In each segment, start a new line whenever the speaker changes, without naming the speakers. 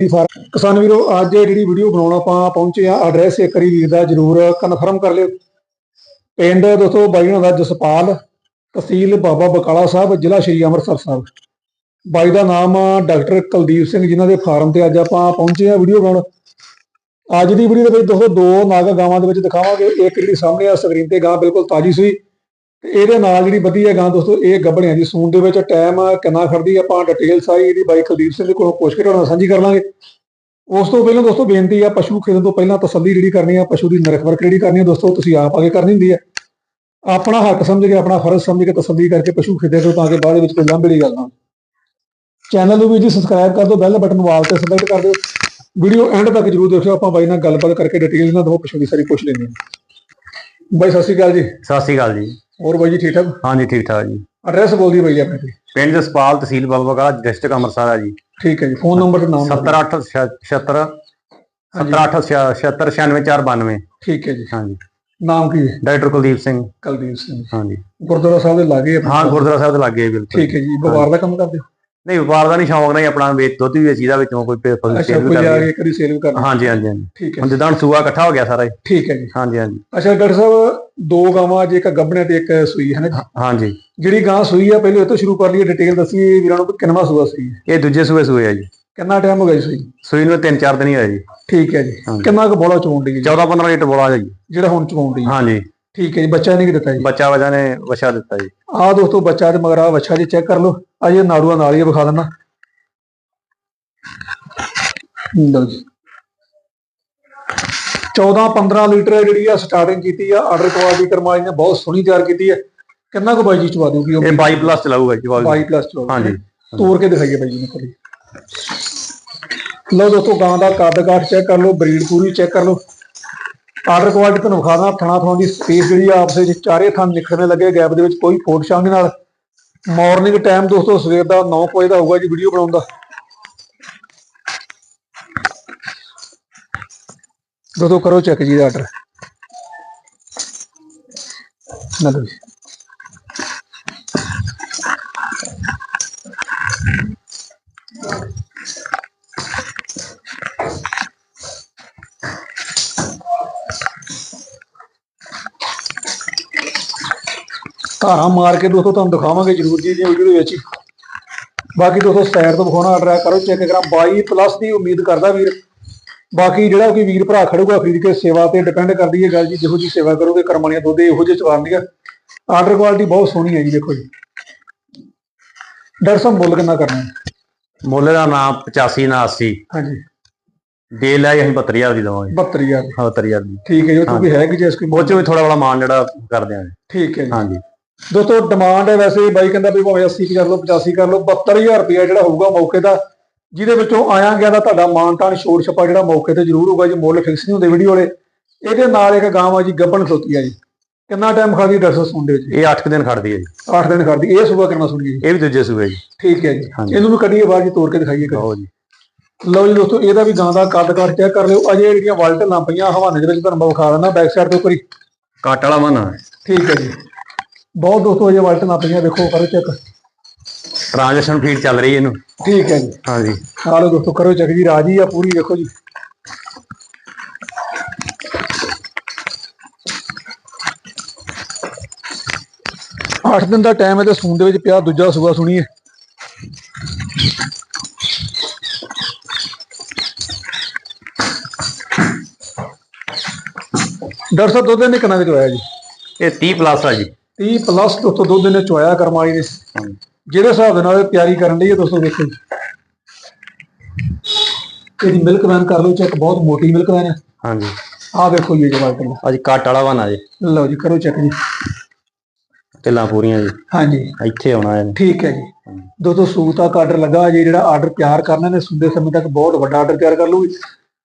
ਜੀ ਫਾਰਮ ਕਿਸਾਨ ਵੀਰੋ, ਅੱਜ ਜਿਹੜੀ ਵੀਡੀਓ ਬਣਾਉਣ ਆਪਾਂ ਪਹੁੰਚੇ ਆ ਐਡਰੈਸ ਇੱਕ ਵਾਰੀ ਵੀਰ ਦਾ ਜਰੂਰ ਕਨਫਰਮ ਕਰ ਲਿਓ। ਪਿੰਡ ਦੋਸਤੋ, ਬਾਈ ਹੋਣਾ ਦਾ ਜਸਪਾਲ, ਤਹਿਸੀਲ ਬਾਬਾ ਬਕਾਲਾ ਸਾਹਿਬ, ਜ਼ਿਲ੍ਹਾ ਸ਼੍ਰੀ ਅੰਮ੍ਰਿਤਸਰ ਸਾਹਿਬ। ਬਾਈ ਦਾ ਨਾਮ ਡਾਕਟਰ ਕੁਲਦੀਪ ਸਿੰਘ ਜਿਨ੍ਹਾਂ ਦੇ ਫਾਰਮ ਤੇ ਅੱਜ ਆਪਾਂ ਪਹੁੰਚੇ ਆ ਵੀਡੀਓ ਬਣਾਉਣ। ਅੱਜ ਦੀ ਵੀਡੀਓ ਦੇ ਵਿੱਚ ਦੋਸਤੋ, ਦੋ ਨਾਗ ਗਾਵਾਂ ਦੇ ਵਿੱਚ ਦਿਖਾਵਾਂਗੇ। ਇੱਕ ਜਿਹੜੀ ਸਾਹਮਣੇ ਆ ਸਕਰੀਨ ਤੇ ਗਾਂ ਬਿਲਕੁਲ ਤਾਜੀ ਸੂਈ ਤੇ ਇਹਦੇ ਨਾਲ ਜਿਹੜੀ ਵਧੀਆ ਗਾਂ ਦੋਸਤੋ ਇਹ ਗੱਭਣਿਆਂ ਜੀ ਸੂਨ ਦੇ ਵਿੱਚ ਟਾਈਮ ਕਿੰਨਾ ਖੜਦੀ ਆ, ਆਪਾਂ ਡਿਟੇਲ ਸਾਰੀ ਇਹਦੀ ਬਾਈ ਕੁਲਦੀਪ ਸਿੰਘ ਦੇ ਕੋਲੋਂ ਪੁੱਛ ਕੇ ਤੁਹਾਡੇ ਨਾਲ ਸਾਂਝੀ ਕਰ ਲਾਂਗੇ। ਉਸ ਤੋਂ ਪਹਿਲਾਂ ਦੋਸਤੋ ਬੇਨਤੀ ਆ ਪਸ਼ੂ ਖਰੀਦਣ ਤੋਂ ਪਹਿਲਾਂ ਤਸੱਲੀ ਜਿਹੜੀ ਕਰਨੀ ਆ ਪਸ਼ੂ ਦੀ ਨਰਖ ਵਰਕ ਜਿਹੜੀ ਕਰਨੀ ਆ ਦੋਸਤੋ ਤੁਸੀਂ ਆਪ ਆਗੇ ਕਰਨੀ ਹੁੰਦੀ ਆ। ਆਪਣਾ ਹੱਕ ਸਮਝ ਕੇ ਆਪਣਾ ਫਰਜ਼ ਸਮਝ ਕੇ ਤਸੱਲੀ ਕਰਕੇ ਪਸ਼ੂ ਖਰੀਦਿਆ ਕਰੋ ਤਾਂ ਕਿ ਬਾਅਦ ਵਿੱਚ ਕੋਈ ਲਾਂਭੜੀ ਗੱਲ ਨਾ ਹੋਵੇ। ਚੈਨਲ ਨੂੰ ਵੀ ਜੀ ਸਬਸਕ੍ਰਾਈਬ ਕਰ ਦਿਓ ਬੈਲ ਬਟਨ ਵਾਲ ਤੇ ਸਿਲੈਕਟ ਕਰ ਦਿਓ। ਵੀਡੀਓ ਐਂਡ ਤੱਕ ਜਰੂਰ ਦੇਖਿਓ ਆਪਾਂ ਬਾਈ ਨਾਲ ਗੱਲਬਾਤ ਕਰਕੇ ਡਿਟੇਲ ਨਾਲ ਦੋ ਪਸ਼ੂ ਦੀ ਸਾਰੀ ਪੁੱਛ ਲੈਂਦੇ ਹਾਂ। ਬਾਈ ਸਤਿ ਸ਼੍ਰੀ ਅਕਾਲ ਜੀ।
ਸਤਿ ਸ਼੍ਰੀ ਅਕਾਲ ਜੀ।
ਹੋਰ ਬਾਈ ਜੀ ਠੀਕ ਠਾਕ?
ਹਾਂਜੀ ਠੀਕ ਠਾਕ ਜੀ।
ਐਡਰੈਸ ਬੋਲ ਦਿਓ ਬਾਈ ਜੀ ਆਪਣੇ ਤੇ
ਪਿੰਡ ਜਸਪਾਲ ਤਹਿਸੀਲ ਬਾਬਾ ਡਿਸਟ੍ਰਿਕਟ ਅੰਮ੍ਰਿਤਸਰ ਆ ਜੀ।
ਠੀਕ ਹੈ ਜੀ ਫੋਨ ਨੰਬਰ ਤੇ ਨਾਮ ਦੱਸ ਦਿਓ।
7876
ਹਾਂਜੀ,
7876
ਠੀਕ ਹੈ ਜੀ।
ਹਾਂਜੀ।
ਨਾਮ ਕੀ ਹੈ?
ਡਾਕਟਰ ਕੁਲਦੀਪ ਸਿੰਘ।
ਕੁਲਦੀਪ ਸਿੰਘ।
ਹਾਂਜੀ।
ਗੁਰਦੁਆਰਾ ਸਾਹਿਬ ਦੇ ਲਾਗੇ
ਹਾਂ ਗੁਰਦੁਆਰਾ ਸਾਹਿਬ ਦੇ ਲੱਗੇ ਬਿਲਕੁਲ।
ਠੀਕ ਹੈ ਜੀ ਵਪਾਰ ਦਾ ਕੰਮ ਕਰਦੇ ਹੋ?
ਨਹੀਂ ਵਪਾਰ ਦਾ ਨਹੀਂ ਸ਼ੌਂਕ ਨਹੀਂ ਆਪਣਾ ਵੇਚ ਦੁੱਧ ਵੀ ਵੇਚੀਦਾ ਵਿੱਚੋਂ ਕੋਈ ਸੇਲ ਵੀ
ਕੋਈ ਆ
ਕਰਦੇ
ਕੇ ਕਦੀ ਸੇਲ ਵੀ ਕਰਨਾ
ਹਾਂਜੀ ਹਾਂਜੀ ਹਾਂਜੀ।
ਠੀਕ ਹੈ
ਹੁਣ ਜਿੱਦਾਂ ਸੂਆ ਇਕੱਠਾ ਹੋ ਗਿਆ ਸਾਰਾ ਹੀ।
ਠੀਕ ਹੈ ਜੀ।
ਹਾਂਜੀ ਹਾਂਜੀ।
ਅੱਛਾ ਡਾਕਟਰ ਸਾਹਿਬ ਦੋ ਗਾਵਾਂ ਜੇ ਇੱਕ ਗੱਭਣੇ ਤੇ ਇੱਕ ਸੂਈ ਹੈ ਨਾ ਜੀ?
ਹਾਂਜੀ।
ਜਿਹੜੀ ਗਾਂ ਸੂਈ ਆ ਪਹਿਲੇ ਇਹ ਤੋਂ ਸ਼ੁਰੂ ਕਰ ਲਈਏ ਡਿਟੇਲ ਦੱਸੀਏ ਵੀਰਾਂ ਨੂੰ ਵੀ ਕਿੰਨਵਾ ਸੂਆ ਸੂਈ ਹੈ।
ਇਹ ਦੂਜੇ ਸੂਏ ਸੂਏ ਆ ਜੀ।
ਕਿੰਨਾ ਟਾਈਮ ਹੋ ਗਿਆ ਜੀ ਸੂਈ?
ਸੂਈ ਨੂੰ 3-4 ਦਿਨ ਹੀ ਹੋਏ ਜੀ।
ਠੀਕ ਹੈ ਜੀ। ਕਿੰਨਾ ਕੁ ਬੋਲਾ ਚੋਣ ਦੀ
14-15 ਲੀਟਰ ਬੋਲਾ ਜੀ।
ਜਿਹੜਾ ਹੁਣ ਚੋਣ ਦੀ
ਹਾਂਜੀ।
ਠੀਕ ਹੈ ਜੀ ਬੱਚਾ ਨਹੀਂ ਦਿੱਤਾ ਜੀ?
ਬੱਚਾ ਵਜਾ ਨੇ ਵਛਾ ਦਿੱਤਾ ਜੀ।
ਆਹ ਦੋਸਤੋ ਬੱਚਾ ਤੇ ਮਗਰ ਆ ਬੱਚਾ ਜੀ ਚੈੱਕ ਕਰ ਲਓ। ਆ ਇਹ ਨਾੜੂਆ ਨਾਲ ਹੀ ਵਿਖਾ ਦਿੰਦਾ। ਲਓ ਜੀ। 14 15 ਲੀਟਰ ਜਿਹੜੀ ਆ ਸਟਾਰਟਿੰਗ ਕੀਤੀ ਆ ਆਰਡਰ ਕੁਆਲਿਟੀ ਕਰਮਾਈ ਨੇ ਬਹੁਤ ਸੋਹਣੀ ਤਿਆਰ ਕੀਤੀ ਹੈ। ਕਿੰਨਾ ਕੁ ਬਾਈ ਜੀ ਚਵਾ ਦੂਗੀ ਉਹ?
ਇਹ 22 ਪਲੱਸ ਚਲਾਊਗਾ ਜੀ ਬਾਲ
22 ਪਲੱਸ ਚਵਾ
ਹਾਂਜੀ।
ਤੋੜ ਕੇ ਦਿਖਾਈਏ ਬਾਈ ਜੀ ਨੂੰ ਲਓ ਦੋਸਤੋ ਗਾਂ ਦਾ ਕੱਦ ਕਾਠ ਚੈੱਕ ਕਰ ਲਓ ਬਰੀਡ ਪੂਰੀ ਚੈੱਕ ਕਰ ਲਓ। ਆਰਡਰ ਕੁਆਲਿਟੀ ਤੁਹਾਨੂੰ ਵਿਖਾ ਦਾਂ ਥਣਾ ਥਣਾ ਦੀ ਸਪੇਸ ਜਿਹੜੀ ਆ ਆਪਸੇ ਵਿੱਚ ਚਾਰੇ ਥਣ ਨਿਕਲਣੇ ਲੱਗੇ ਗੈਪ ਦੇ ਵਿੱਚ ਕੋਈ ਫੋਟ ਦੇ ਨਾਲ। ਮਾਰਨਿੰਗ ਟਾਈਮ ਦੋਸਤੋ ਸਵੇਰ ਦਾ 9 ਵਜੇ ਦਾ ਹੋਊਗਾ ਜੀ ਵੀਡੀਓ ਬਣਾਉਣ ਦਾ। ਦੋਸਤੋ ਕਰੋ ਚੈੱਕ ਜੀ ਦਾ ਆਰਡਰ ਨਾ ਲਓ ਜੀ ਧਾਰਾਂ ਮਾਰ ਕੇ ਦੋਸਤੋ ਤੁਹਾਨੂੰ ਦਿਖਾਵਾਂਗੇ ਜਰੂਰ ਜੀ ਜੀ ਵੀਡੀਓ ਦੇ ਵਿੱਚ ਬਾਕੀ ਦੋਸਤੋ ਸਾਈਡ ਤੋਂ ਵਿਖਾਉਣਾ ਆਰਡਰ ਕਰੋ ਚੈੱਕ ਕਰਾਂ। 22 ਪਲੱਸ ਦੀ ਉਮੀਦ ਕਰਦਾ ਵੀਰ। ਬਾਕੀ ਜਿਹੜਾ ਕੋਈ ਵੀਰ ਭਰਾ ਖੜੂਗਾ ਖਰੀਦ ਕੇ ਸੇਵਾ ਤੇ ਡਿਪੈਂਡ ਕਰਦੀ ਹੈ ਗੱਲ ਜੀ ਜਿਹੋ ਜੀ ਸੇਵਾ ਕਰੋਗੇ ਕਰਮਾਣੀਆਂ ਦੁੱਧ ਇਹੋ ਜਿਹੇ ਚਵਾਉਂਦੀਆਂ ਆਰਡਰ ਕੁਆਲਿਟੀ ਬਹੁਤ ਸੋਹਣੀ ਹੈ ਜੀ ਦੇਖੋ ਜੀ। ਡਾਕਟਰ ਸਾਹਿਬ ਮੁੱਲ ਕਿੰਨਾ ਕਰਨਾ? ਹੈ
ਮੁੱਲ ਦਾ ਨਾਮ 85 ਨਾ 80
ਹਾਂਜੀ।
ਦੇ ਲੈ ਅਸੀਂ 72000 ਦੀ ਦਵਾਂਗੇ।
72000
72000 ਦੀ।
ਠੀਕ ਹੈ ਜੀ ਉਹ ਤੋਂ ਵੀ ਹੈ ਕਿ ਜੇ ਇਸ ਕੋਈ
ਉਹ ਚੋਂ ਵੀ ਥੋੜਾ ਬੜਾ ਮਾਨ ਜਿਹੜਾ ਕਰ ਦਿਆਂਗੇ
ਠੀਕ ਹੈ ਜੀ।
ਹਾਂਜੀ।
ਦੋਸਤੋ ਡਿਮਾਂਡ ਹੈ ਵੈਸੇ ਬਾਈ ਕਹਿੰਦਾ ਵੀ ਭਾਵੇਂ 80 ਕਰ ਲਓ 85 ਕਰ ਲਓ 72000 ਰੁਪਇਆ ਜਿਹੜਾ ਹੋਊਗਾ ਮੌਕੇ ਦਾ ਜਿਹਦੇ ਵਿੱਚੋਂ ਆਇਆ ਗਿਆ ਦਾ ਤੁਹਾਡਾ ਮਾਨਤਾਨ ਛੋੜ ਛਪਾ ਜਿਹੜਾ ਮੌਕੇ ਤੇ ਜ਼ਰੂਰ ਹੋਊਗਾ ਜੀ ਮੁੱਲ ਫਿਕਸ ਨਹੀਂ ਹੁੰਦੇ ਵੀਡੀਓ ਵਾਲੇ। ਇਹਦੇ ਨਾਲ ਇੱਕ ਗਾਂ ਆ ਜੀ ਗੱਬਣ ਖਲੋਤੀ ਆ ਜੀ। ਕਿੰਨਾ ਟਾਈਮ ਖਾਦੀ ਡਾਕਟਰ ਸੁਣਦੇ ਜੀ?
ਇਹ 8 ਦਿਨ ਖੜਦੀ ਹੈ ਜੀ।
8 ਦਿਨ ਖੜਦੀ ਇਹ ਸਵੇਰ ਕਿੰਨਾ ਸੁਣੀ ਜੀ?
ਇਹ ਵੀ ਦੂਜੇ ਸੂਏ ਜੀ।
ਠੀਕ ਹੈ ਜੀ। ਇਹਨੂੰ ਵੀ ਕੱਢੀਏ ਬਾਹਰ ਜੀ ਤੋੜ ਕੇ ਦਿਖਾਈਏ।
ਆਓ ਜੀ।
ਲਓ ਜੀ ਦੋਸਤੋ ਇਹਦਾ ਵੀ ਗਾਂ ਦਾ ਕੱਦ ਕੱਟ ਚੈੱਕ ਕਰ ਲਿਓ। ਅਜੇ ਜਿਹੜੀਆਂ ਵਾਲਟ ਨਾ ਪਈਆਂ ਹਵਾਨੇ ਦੇ ਵਿੱਚ ਤੁਹਾਨੂੰ ਮੈਂ ਵਿਖਾ ਦਿੰਦਾ ਬੈਕ ਸਾਈਡ ਤੋਂ ਕਰੀ
ਕੱਟ ਵਾਲਾ ਮਨ
ਠੀਕ ਹੈ ਜੀ। ਬਹੁਤ ਦੋਸਤੋ ਅਜੇ ਵਾਲਟ ਨਾ ਪਈਆਂ ਦੇਖੋ ਕਰੋ ਚੈੱਕ
ਟ੍ਰਾਂਜੈਕਸ਼ਨ ਫੀਡ ਚੱਲ ਰਹੀ ਹੈ ਇਹਨੂੰ।
ਠੀਕ ਹੈ ਜੀ।
ਹਾਂਜੀ।
ਹਾਲੋ ਦੋਸਤੋ ਕਰੋ ਚੱਕ ਜੀ ਰਾਜੀ ਆ ਪੂਰੀ ਦੇਖੋ ਜੀ। ਅੱਠ ਦਿਨ ਦਾ ਟਾਈਮ ਹੈ ਤੇ ਸੂਣ ਦੇ ਵਿੱਚ ਪਿਆ ਦੂਜਾ ਸੂਆ ਸੁਣੀਏ। ਡਾਕਟਰ ਸਾਹਿਬ ਦੁੱਧ ਨੇ ਕਿੰਨਾ ਕੁ ਚੋਇਆ ਜੀ?
ਇਹ 30 ਪਲੱਸ ਆ ਜੀ।
30 ਪਲੱਸ ਦੋਸਤੋ ਦੁੱਧ ਨੇ ਚੋਇਆ ਕਰਮਾਈ ਨੇ। ਜਿਹੜੇ ਹਿਸਾਬ ਦੇ ਨਾਲ ਇਹ ਤਿਆਰੀ ਕਰਨ ਲਈ ਹੈ ਦੋਸਤੋ ਜੀ। ਇਹਦੀ ਮਿਲਕ ਵੈਨ ਕਰ ਲਓ ਚੈੱਕ ਬਹੁਤ ਮੋਟੀ ਮਿਲਕ ਵੈਨ ਹੈ।
ਹਾਂਜੀ।
ਆਹ ਦੇਖੋ ਜੀ ਇਹ ਜਵਾਬ ਕਰੋ
ਅੱਜ ਕੱਟ ਵਾਲਾ ਬਣਾ ਜੀ।
ਲਓ ਜੀ ਕਰੋ ਚੈੱਕ ਜੀ।
ਢਿੱਲਾਂ ਪੂਰੀਆਂ ਜੀ।
ਹਾਂਜੀ।
ਇੱਥੇ ਆਉਣਾ ਇਹਨੇ
ਠੀਕ ਹੈ ਜੀ। ਦੋਸਤੋ ਸੂਤ ਤੱਕ ਆਰਡਰ ਲੱਗਾ ਜੀ ਜਿਹੜਾ ਆਰਡਰ ਤਿਆਰ ਕਰਨਾ ਨੇ ਸੁੰਦੇ ਸਮੇਂ ਤੱਕ ਬਹੁਤ ਵੱਡਾ ਆਰਡਰ ਤਿਆਰ ਕਰ ਲੂਗੀ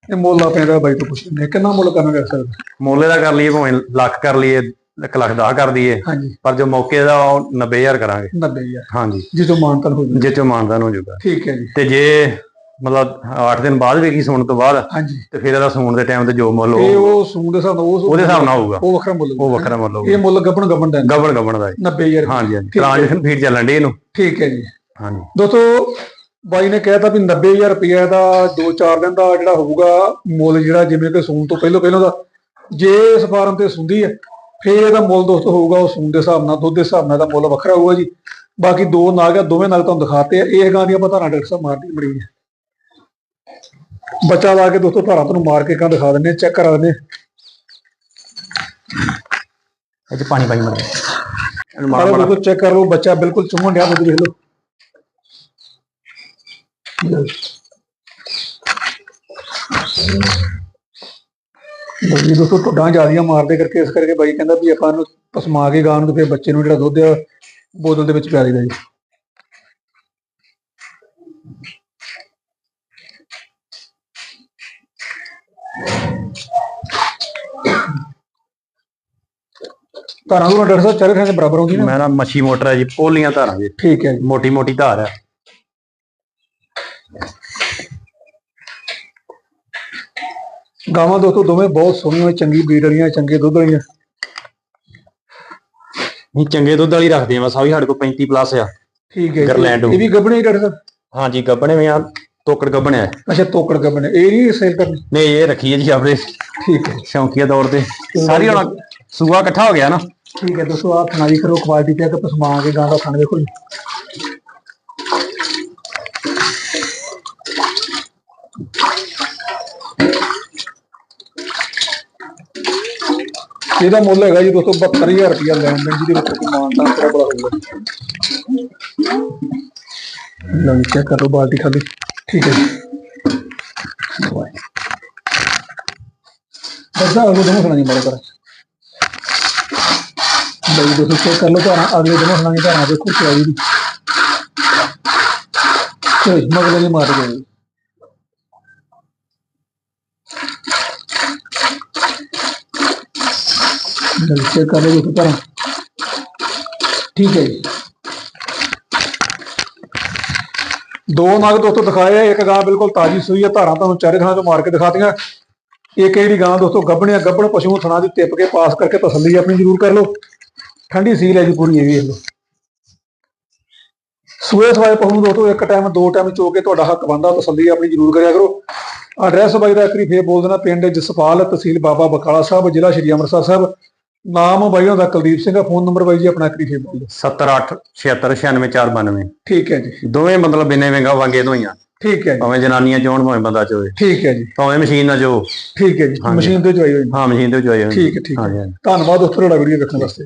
ਇਹ ਮੁੱਲ ਆਪਣੇ ਦਾ ਬਾਈ ਤੋਂ ਪੁੱਛ ਲੈਂਦੇ ਹਾਂ। ਕਿੰਨਾ ਮੁੱਲ ਕਰਨਾ ਕਰ ਸਕਦੇ
ਮੋਲੇ ਦਾ ਕਰ ਲਈਏ ਭਾਵੇਂ ਲੱਖ ਕਰ ਲਈਏ 1 ਲੱਖ ਦਾ ਕਰ ਦਈਏ।
ਹਾਂਜੀ।
ਪਰ ਜੋ ਮੌਕੇ ਦਾ ਉਹ 90000 ਕਰਾਂਗੇ।
90000
ਹਾਂਜੀ।
ਜਿੱਦੋਂ ਮਾਨਤਨ ਹੋ
ਜੇ ਚੋਂ ਮਾਨਦਾਨ ਹੋ ਜਾਊਗਾ।
ਠੀਕ ਹੈ ਜੀ।
ਤੇ ਜੇ ਮਤਲਬ 8 ਦਿਨ ਬਾਅਦ ਵੇਖੀ ਸੁਣਨ ਤੋਂ ਬਾਅਦ
ਹਾਂਜੀ।
ਤੇ ਫਿਰ ਇਹਦਾ ਸੂਣ ਦੇ ਟਾਈਮ ਤੇ ਜੋ ਮੁੱਲ
ਇਹ
ਉਹ
ਸੂਣ ਦੇ ਹਿਸਾਬ ਨਾਲ ਉਹ
ਉਹਦੇ ਹਿਸਾਬ ਨਾਲ ਹੋਊਗਾ।
ਉਹ ਵੱਖਰਾ ਮੁੱਲ
ਉਹ ਵੱਖਰਾ ਮੁੱਲ ਹੋਊਗਾ।
ਇਹ ਮੁੱਲ ਗੱਪਣ ਗੱਪਣ ਦਾ
ਗਬੜ ਗਬੜ ਦਾ ਜੀ
90000
ਹਾਂਜੀ ਹਾਂਜੀ।
ਠੀਕ ਹੈ।
ਟ੍ਰਾਂਜੈਕਸ਼ਨ ਫੀਡ ਚੱਲਣ ਦੀ ਇਹਨੂੰ।
ਠੀਕ ਹੈ ਜੀ।
ਹਾਂਜੀ।
ਦੋਸਤੋ ਬਾਈ ਨੇ ਕਹਿਤਾ ਵੀ 90000 ਰੁਪਏ ਦਾ 2-4 ਦਿਨ ਦਾ ਜਿਹੜਾ ਹੋਊਗਾ ਮੁੱਲ ਜਿਹੜਾ ਜਿਵੇਂ ਕਿ ਸੂਣ ਤੋਂ ਪਹਿਲਾਂ ਪਹਿਲਾਂ ਦਾ। ਜੇ ਇਸ ਫਾਰਮ ਤੇ ਸੁੰਦੀ ਹੈ ਫਿਰ ਇਹਦਾ ਮੁੱਲ ਦੋਸਤੋ ਹੋਊਗਾ ਉਹ ਸੂਣ ਦੇ ਹਿਸਾਬ ਨਾਲ ਦੁੱਧ ਦੇ ਹਿਸਾਬ ਨਾਲ ਦਾ ਮੁੱਲ ਵੱਖਰਾ ਹੋਊਗਾ ਜੀ। ਬਾਕੀ ਦੋ ਨਾਗ ਆ ਦੋਵੇਂ ਨਾਗ ਤੁਹਾਨੂੰ ਦਿਖਾਤੇ ਆ। ਇਹ ਗਾਂ ਦੀਆਂ ਆਪਾਂ ਧਾਰਾਂ ਡਾਕਟਰ ਸਾਹਿਬ ਮਾਰਦੀ ਬੜੀ ਬੱਚਾ ਲਾ ਕੇ ਦੋਸਤੋ ਧਾਰਾਂ ਤੁਹਾਨੂੰ ਮਾਰ ਕੇ ਕਾਂ ਦਿਖਾ ਦਿੰਦੇ ਚੈੱਕ ਕਰਾ ਦਿੰਦੇ
ਇਹ ਚ ਪਾਣੀ ਪਾਈ ਮਰ
ਮਾਰਾ। ਦੋਸਤੋ ਚੈੱਕ ਕਰ ਲਓ ਬੱਚਾ ਬਿਲਕੁਲ ਚੁੰਮਣ ਡਿਆ ਦੁੱਧ ਦੇਖ ਲਓ। ਜੀ ਦੋਸਤੋ ਟੁੱਡਾਂ ਜਿਆਦੀਆਂ ਮਾਰਦੇ ਕਰਕੇ ਇਸ ਕਰਕੇ ਬਾਈ ਕਹਿੰਦਾ ਵੀ ਆਪਾਂ ਇਹਨੂੰ ਪਸਮਾ ਕੇ ਗਾਂ ਨੂੰ ਤੇ ਫਿਰ ਬੱਚੇ ਨੂੰ ਜਿਹੜਾ ਦੁੱਧ ਆ ਬੋਤਲ ਦੇ ਵਿੱਚ ਪਿਆ ਦਈਦਾ ਜੀ। ਧਾਰਾਂ ਨੂੰ ਡਾਕਟਰ ਸਾਹਿਬ ਚਾਰੇ ਥਾਂ ਦੇ ਬਰਾਬਰ ਆਉਂਦੀ ਨਾ?
ਮੈਂ ਨਾ ਮੱਛੀ ਮੋਟਰ ਹੈ ਜੀ ਪੋਲੀਆਂ ਧਾਰਾਂ ਜੀ।
ਠੀਕ ਹੈ ਜੀ।
ਮੋਟੀ ਮੋਟੀ ਧਾਰ ਹੈ।
ਗਾਵਾਂ ਦੋਸਤੋ ਦੋਵੇਂ ਬਹੁਤ ਸੋਹਣੀਆਂ ਚੰਗੀ ਬਰੀਡ ਵਾਲੀਆਂ ਚੰਗੇ ਦੁੱਧ ਵਾਲੀਆਂ।
ਨਹੀਂ ਚੰਗੇ ਦੁੱਧ ਵਾਲੀ ਰੱਖਦੇ ਆ ਬਸ ਆ ਵੀ ਸਾਡੇ ਕੋਲ 35 ਪਲੱਸ ਆ।
ਠੀਕ ਹੈ।
ਗਰਲੈਂਡ
ਇਹ ਵੀ ਗੱਬਣੇ ਡਾਕਟਰ ਸਾਹਿਬ?
ਹਾਂਜੀ ਗੱਬਣੇ ਵੀ ਆ ਤੋਕੜ ਗੱਬਣੇ ਆ।
ਅੱਛਾ ਤੋਕੜ ਗੱਬਣੇ। ਇਹ ਨਹੀਂ ਸੇਲ ਕਰਨੀ?
ਨਹੀਂ ਇਹ ਰੱਖੀ ਹੈ ਜੀ ਆਪਣੇ।
ਠੀਕ ਹੈ।
ਸ਼ੌਂਕੀਆ ਤੌਰ ਤੇ। ਸਾਰੀ ਹੁਣ ਸੂਆ ਇਕੱਠਾ ਹੋ ਗਿਆ ਨਾ।
ਠੀਕ ਹੈ ਦੋਸਤੋ ਆਹ ਥਣਾਈ ਕਰੋ ਕੁਆਲਿਟੀ ਚੈੱਕ ਪਸਮਾ ਕੇ ਗਾਂ ਦਾ ਥਣ ਦੇਖੋ ਇਹਦਾ ਮੁੱਲ ਹੈਗਾ ਜੀ ਦੋਸਤੋ 72000 ਰੁਪਇਆ ਲੈਣ ਦੇਣ, ਜਿਹਦੇ ਵਿੱਚ ਮਾਨਤਾ ਤੇਰਾ ਬੜਾ ਹੋਊਗਾ। ਲਓ ਜੀ ਚੈੱਕ ਕਰੋ ਬਾਲਟੀ ਖਾਲੀ। ਠੀਕ ਹੈ ਜੀ। ਬਸ ਆ ਉਹ ਦੋਨੋਂ ਸੁਣਾਈ ਮਾਰੇ ਕਰ ਬਈ ਦੋਸਤੋ ਚੈੱਕ ਕਰ ਲਓ ਤਾਂ ਅਗਲੇ ਦੋਨੋਂ ਸੁਣਾਈ ਤਾਂ ਦੇਖੋ ਕੀ ਆਈ ਦੀ ਤੇ ਮਗਲੇ ਮਾਰ ਗਏ ਲਓ ਕਰ ਲਓ ਦੋਸਤੋ ਤਾਂ ਠੀਕ ਹੈ ਜੀ। ਦੋ ਨਗ ਦੋਸਤੋ ਦਿਖਾਏ ਆ, ਇੱਕ ਗਾਂ ਬਿਲਕੁਲ ਤਾਜੀ ਸੂਈ ਆ, ਧਾਰਾਂ ਤੁਹਾਨੂੰ ਚਾਰੇ ਥਾਂ ਤੋਂ ਮਾਰ ਕੇ ਦਿਖਾਤੀਆਂ। ਇੱਕ ਜਿਹੜੀ ਗਾਂ ਦੋਸਤੋ? ਗੱਭਣਿਆ, ਗੱਭਣ ਪਸ਼ੂ ਥਣਾ ਦੀ ਟਿੱਪ ਕੇ ਪਾਸ ਕਰਕੇ ਤਸੱਲੀ ਆਪਣੀ ਜ਼ਰੂਰ ਕਰ ਲਓ। ਠੰਡੀ ਸੀਲ ਹੈ ਜੀ ਪੂਰੀ, ਇਹ ਵੀ ਲਓ। ਸੂਏ ਸਵਾਏ ਪਸ਼ੂ ਦੋਸਤੋ, ਇੱਕ ਟਾਈਮ ਦੋ ਟਾਈਮ ਚੋ ਕੇ ਤੁਹਾਡਾ ਹੱਕ ਬਣਦਾ, ਤਸੱਲੀ ਆਪਣੀ ਜ਼ਰੂਰ ਕਰਿਆ ਕਰੋ। ਐਡਰੈਸ ਬਾਈ ਦਾ ਇੱਕ ਵਾਰੀ ਫੇਰ ਬੋਲ ਦੇਣਾ, ਪਿੰਡ ਜਸਪਾਲ ਤਹਿਸੀਲ ਬਾਬਾ ਬਕਾਲਾ ਸਾਹਿਬ, ਜ਼ਿਲ੍ਹਾ ਸ਼੍ਰੀ ਅੰਮ੍ਰਿਤਸਰ ਸਾਹਿਬ। ਨਾਮ ਬਾਈ ਦਾ ਕੁਲਦੀਪ ਸਿੰਘ ਆ ਫੋਨ ਨੰਬਰ ਬਾਈ ਜੀ ਆਪਣਾ ਵਾਰੀ ਫੇਰ ਬੋਲ? ਦਿਓ
78 76 96 492
ਠੀਕ ਹੈ ਜੀ।
ਦੋਵੇਂ ਮਤਲਬ ਬਿਨੇ ਵਿੰਗਾ ਵਾਂਗੇ ਤੋਂ ਹੀ ਆ।
ਠੀਕ ਹੈ ਜੀ।
ਭਾਵੇਂ ਜਨਾਨੀਆਂ ਚੋਣ ਭਾਵੇਂ ਬੰਦਾ ਚੋਏ
ਠੀਕ ਹੈ ਜੀ।
ਭਾਵੇਂ ਮਸ਼ੀਨ ਨਾਲ ਜੋ
ਠੀਕ ਹੈ ਜੀ। ਮਸ਼ੀਨ ਤੇ ਜਵਾਈ ਹੋਈ।
ਹਾਂ ਮਸ਼ੀਨ ਤੇ ਚੋਏ
ਠੀਕ ਹੈ ਠੀਕ ਹੈ। ਧੰਨਵਾਦ ਦੋਸਤੋ ਤੁਹਾਡਾ ਵੀਡੀਓ ਦੇਖਣ ਵਾਸਤੇ।